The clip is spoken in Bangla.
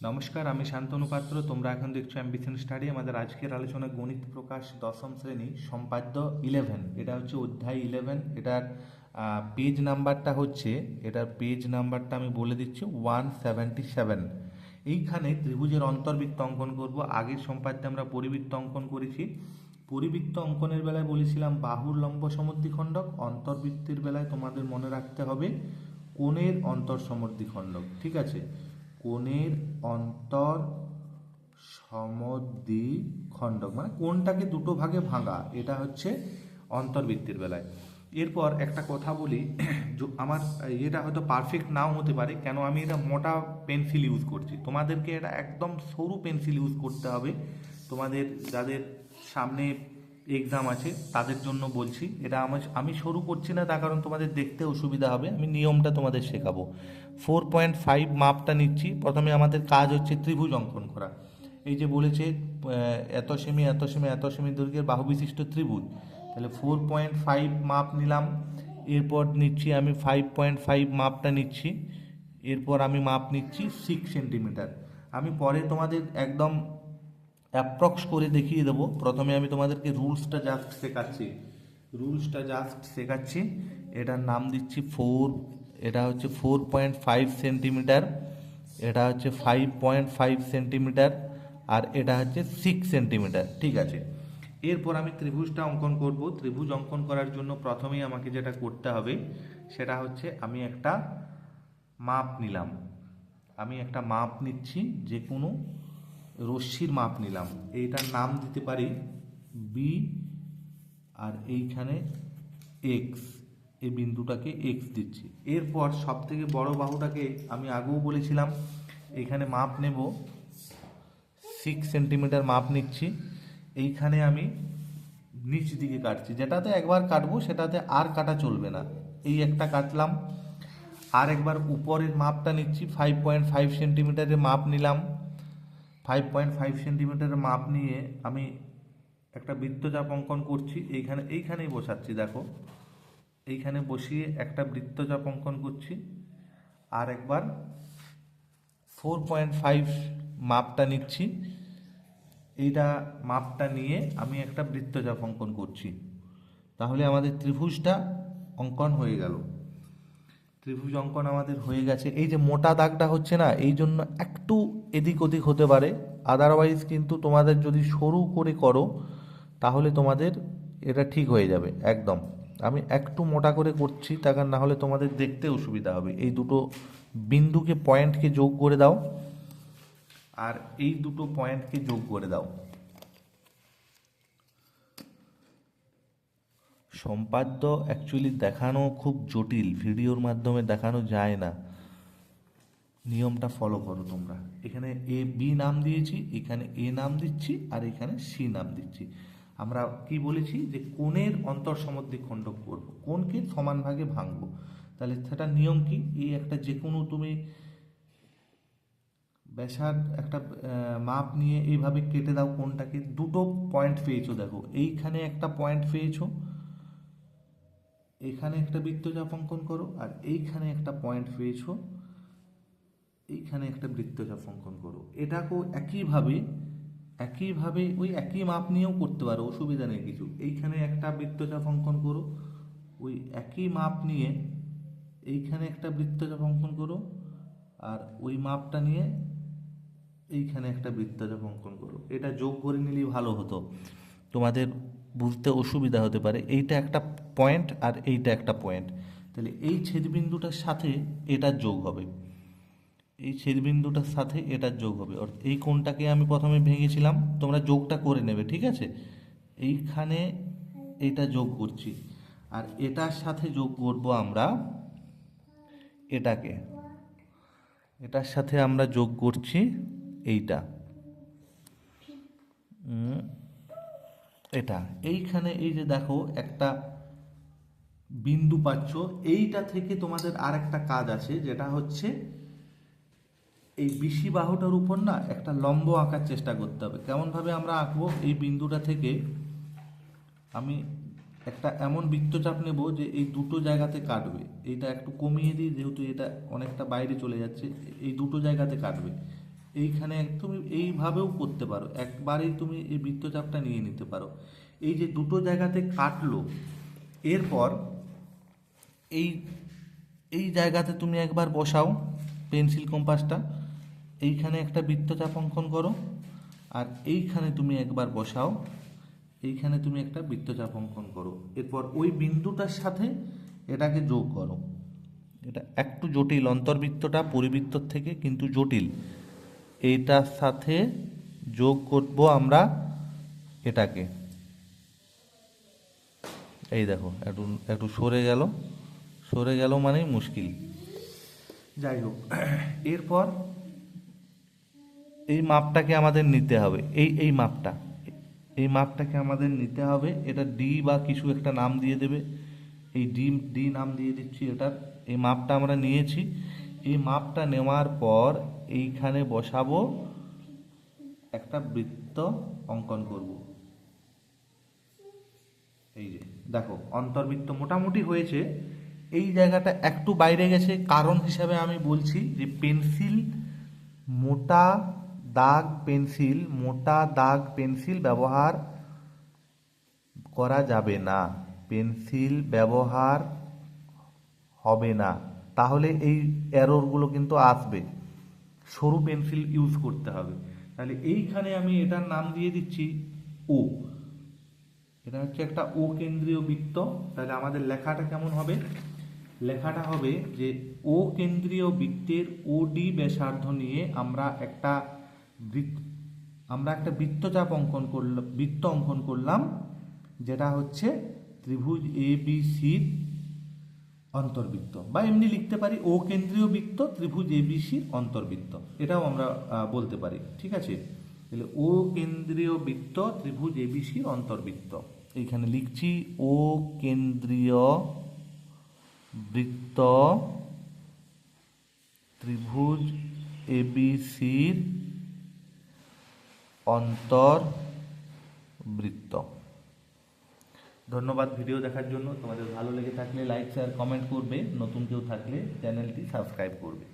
নমস্কার, আমি শান্তনু পাত্র। তোমরা এখন দেখছ অ্যাম্বিশন স্টাডি আমাদের আজকের আলোচনা গণিত প্রকাশ দশম শ্রেণি, সম্পাদ্য ইলেভেন এটা হচ্ছে অধ্যায় ইলেভেন এটার পেজ নাম্বারটা হচ্ছে, এটার পেজ নাম্বারটা আমি বলে দিচ্ছি ওয়ান সেভেন্টি সেভেন এইখানে ত্রিভুজের অন্তর্বৃত্ত অঙ্কন করব। আগের সম্পাদ্যে আমরা পরিবৃত্ত অঙ্কন করেছি। পরিবৃত্ত অঙ্কনের বেলায় বলেছিলাম বাহুর লম্ব সমদ্বিখণ্ডক অন্তর্বৃত্তির বেলায় তোমাদের মনে রাখতে হবে কোণের অন্তর সমদ্বিখণ্ডক ঠিক আছে? কোণের অন্তর সমদ্বিখণ্ডক মানে কোনটাকে দুটো ভাগে ভাঙা, এটা হচ্ছে অন্তর্বৃত্তির বেলায়। এরপর একটা কথা বলি আমার এটা হয়তো পারফেক্ট নাও হতে পারে, কেন আমি এটা মোটা পেন্সিল ইউজ করছি। তোমাদেরকে এটা একদম সরু পেন্সিল ইউজ করতে হবে। তোমাদের যাদের সামনে এক্সাম আছে, তাদের জন্য বলছি। এটা আমার আমি শুরু করছি না, তার কারণ তোমাদের দেখতে অসুবিধা হবে। আমি নিয়মটা তোমাদের শেখাবো। ফোর পয়েন্ট ফাইভ মাপটা নিচ্ছি। প্রথমে আমাদের কাজ হচ্ছে ত্রিভুজ অঙ্কন করা। এই যে বলেছে এত সেমি এত সেমি এত সেমি দৈর্ঘ্যের বাহু বিশিষ্ট ত্রিভুজ। তাহলে ফোর পয়েন্ট ফাইভ মাপ নিলাম। এরপর নিচ্ছি আমি ফাইভ পয়েন্ট ফাইভ মাপটা নিচ্ছি। এরপর আমি মাপ নিচ্ছি সিক্স সেন্টিমিটার আমি পরে তোমাদের একদম অ্যাপ্রক্স করে দেখিয়ে দেবো। প্রথমে আমি তোমাদেরকে রুলসটা জাস্ট শেখাচ্ছি। রুলসটা জাস্ট শেখাচ্ছি। এটার নাম দিচ্ছি ফোর এটা হচ্ছে ফোর পয়েন্ট ফাইভ সেন্টিমিটার এটা হচ্ছে ফাইভ পয়েন্ট ফাইভ সেন্টিমিটার আর এটা হচ্ছে সিক্স সেন্টিমিটার ঠিক আছে? এরপর আমি ত্রিভুজটা অঙ্কন করব। ত্রিভুজ অঙ্কন করার জন্য প্রথমেই আমাকে যেটা করতে হবে, সেটা হচ্ছে আমি একটা মাপ নিলাম। আমি একটা মাপ নিচ্ছি যে কোনো রশ্মির মাপ নিলাম। এইটার নাম দিতে পারি বি আর এইখানে এক্স এই বিন্দুটাকে এক্স দিচ্ছি। এরপর সব থেকে বড় বাহুটাকে আমি আগেও বলেছিলাম, এখানে মাপ নেব। সিক্স সেন্টিমিটার মাপ নিচ্ছি। এইখানে আমি নিচ দিকে কাটছি। যেটাতে একবার কাটবো, সেটাতে আর কাটা চলবে না। এই একটা কাটলাম। আর একবার উপরের মাপটা নিচ্ছি। ফাইভ পয়েন্ট ফাইভ সেন্টিমিটারের মাপ নিলাম। ফাইভ পয়েন্ট ফাইভ সেন্টিমিটারের মাপ নিয়ে আমি একটা বৃত্তচাপ অঙ্কন করছি। এইখানে, এইখানেই বসাচ্ছি, দেখো। এইখানে বসিয়ে একটা বৃত্তচাপ অঙ্কন করছি। আর একবার ফোর পয়েন্ট ফাইভ মাপটা নিচ্ছি। এইটা মাপটা নিয়ে আমি একটা বৃত্তচাপ অঙ্কন করছি। তাহলে আমাদের ত্রিভুজটা অঙ্কন হয়ে গেল। ত্রিভুজ অঙ্কন আমাদের হয়ে গেছে। এই যে মোটা দাগটা হচ্ছে না, এই জন্য একটু এদিক ওদিক হতে পারে। আদারওয়াইজ কিন্তু তোমাদের যদি সরু করে করো, তাহলে তোমাদের এটা ঠিক হয়ে যাবে, একদম। আমি একটু মোটা করে করছি কারণ না হলে তোমাদের দেখতে অসুবিধা হবে। এই দুটো বিন্দুকে পয়েন্টকে যোগ করে দাও, আর এই দুটো পয়েন্টকে যোগ করে দাও। সম্পাদ্য অ্যাকচুয়ালি দেখানো খুব জটিল, ভিডিওর মাধ্যমে দেখানো যায় না। নিয়মটা ফলো করো তোমরা। এখানে এ বি নাম দিয়েছি, এখানে এ নাম দিচ্ছি, আর এখানে সি নাম দিচ্ছি। আমরা কি বলেছি যে কোণের অন্তর খণ্ডক করব। কোনকে সমান ভাগে ভাঙবো। তাহলে সেটা নিয়ম কি? এই একটা যে কোনো তুমি ব্যাসার একটা মাপ নিয়ে এইভাবে কেটে দাও কোনটাকে দুটো পয়েন্ট পেয়েছ দেখো। এইখানে একটা পয়েন্ট পেয়েছ। এখানে একটা বৃত্তচাপ অঙ্কন করো আর এইখানে একটা পয়েন্ট পেয়েছ। এইখানে একটা বৃত্তচাপ অঙ্কন করো। এটাকেও একইভাবে একইভাবে ওই একই মাপ নিয়েও করতে পারো, অসুবিধা নেই কিছু। এইখানে একটা বৃত্তচাপ অঙ্কন করো, ওই একই মাপ নিয়ে এইখানে একটা বৃত্তচাপ অঙ্কন করো আর ওই মাপটা নিয়ে এইখানে একটা বৃত্তচাপ অঙ্কন করো। এটা যোগ করে নিলেই ভালো হতো। তোমাদের বুঝতে অসুবিধা হতে পারে। এইটা একটা পয়েন্ট আর এইটা একটা পয়েন্ট তাহলে এই ছেদবিন্দুটার সাথে এটা যোগ হবে। এই ছেদবিন্দুটার সাথে এটা যোগ হবে। অর্থাৎ এই কোণটাকে আমি প্রথমে ভেঙেছিলাম, তোমরা যোগটা করে নেবে, ঠিক আছে? এইখানে এটা যোগ করছি। আর এটার সাথে যোগ করব আমরা এটাকে। এটার সাথে আমরা যোগ করছি এইটা। এটা। এইখানে এই যে দেখো একটা বিন্দু পাচ্ছ, এইটা থেকে তোমাদের আর একটা কাজ আছে, যেটা হচ্ছে এই বিশি বাহুটার উপর না একটা লম্ব আঁকার চেষ্টা করতে হবে। কেমনভাবে আমরা আঁকবো? এই বিন্দুটা থেকে আমি একটা এমন বৃত্তচাপ নেব যে এই দুটো জায়গাতে কাটবে। এইটা একটু কমিয়ে দিই, যেহেতু এটা অনেকটা বাইরে চলে যাচ্ছে, এই দুটো জায়গাতে কাটবে। এইখানে তুমি এইভাবেও করতে পারো। একবারেই তুমি এই বৃত্তচাপটা নিয়ে নিতে পারো। এই যে দুটো জায়গাতে কাটলো, এরপর এই এই জায়গাতে তুমি একবার বসাও পেন্সিল কম্পাসটা। এইখানে একটা বৃত্তচাপ অঙ্কন করো। আর এইখানে তুমি একবার বসাও। এইখানে তুমি একটা বৃত্তচাপ অঙ্কন করো। এরপর ওই বিন্দুটার সাথে এটাকে যোগ করো। এটা একটু জটিল, অন্তর্বৃত্তটা পরিবৃত্তর থেকে কিন্তু জটিল। এইটার সাথে যোগ করব আমরা এটাকে। এই দেখো, একটু একটু সরে গেল। সরে গেল মানেই মুশকিল। যাই হোক এরপর এই মাপটাকে আমাদের নিতে হবে এই এই মাপটা। এই মাপটাকে আমাদের নিতে হবে এটা ডি বা কিছু একটা নাম দিয়ে দেবে। এই ডি ডি নাম দিয়ে দিচ্ছি এটার এই মাপটা আমরা নিয়েছি। এই মাপটা নেওয়ার পর এইখানে বসাবো একটা বৃত্ত অঙ্কন করব। এই যে দেখো অন্তর্বৃত্ত মোটামুটি হয়েছে। এই জায়গাটা একটু বাইরে গেছে। কারণ হিসাবে আমি বলছি যে পেন্সিল, মোটা দাগ পেন্সিল, মোটা দাগ পেন্সিল ব্যবহার করা যাবে না। পেন্সিল ব্যবহার হবে না। তাহলে এই এররগুলো কিন্তু আসবে। সরু পেন্সিল ইউজ করতে হবে। তাহলে এইখানে আমি এটার নাম দিয়ে দিচ্ছি ও এটা হচ্ছে একটা ও কেন্দ্রীয় বৃত্ত। তাহলে আমাদের লেখাটা কেমন হবে? লেখাটা হবে যে ও কেন্দ্রীয় বৃত্তের ওডি ব্যাসার্ধ নিয়ে আমরা একটা বৃত্ত, আমরা একটা বৃত্তচাপ অঙ্কন করলাম বৃত্ত অঙ্কন করলাম, যেটা হচ্ছে ত্রিভুজ এ বি সির অন্তর্বৃত্ত। বা এমনি লিখতে পারি, ও কেন্দ্রীয় বৃত্ত, ত্রিভুজ এবিসির অন্তর্বৃত্ত। এটাও আমরা বলতে পারি, ঠিক আছে? তাহলে ও কেন্দ্রীয় বৃত্ত, ত্রিভুজ এবিসির অন্তর্বৃত্ত। এইখানে লিখছি ও কেন্দ্রীয় বৃত্ত, ত্রিভুজ এবিসির অন্তর্বৃত্ত ধন্যবাদ ভিডিও দেখার জন্য। তোমাদের ভালো লেগে থাকলে লাইক শেয়ার কমেন্ট করবে। নতুন কেউ থাকলে চ্যানেলটি সাবস্ক্রাইব করবে।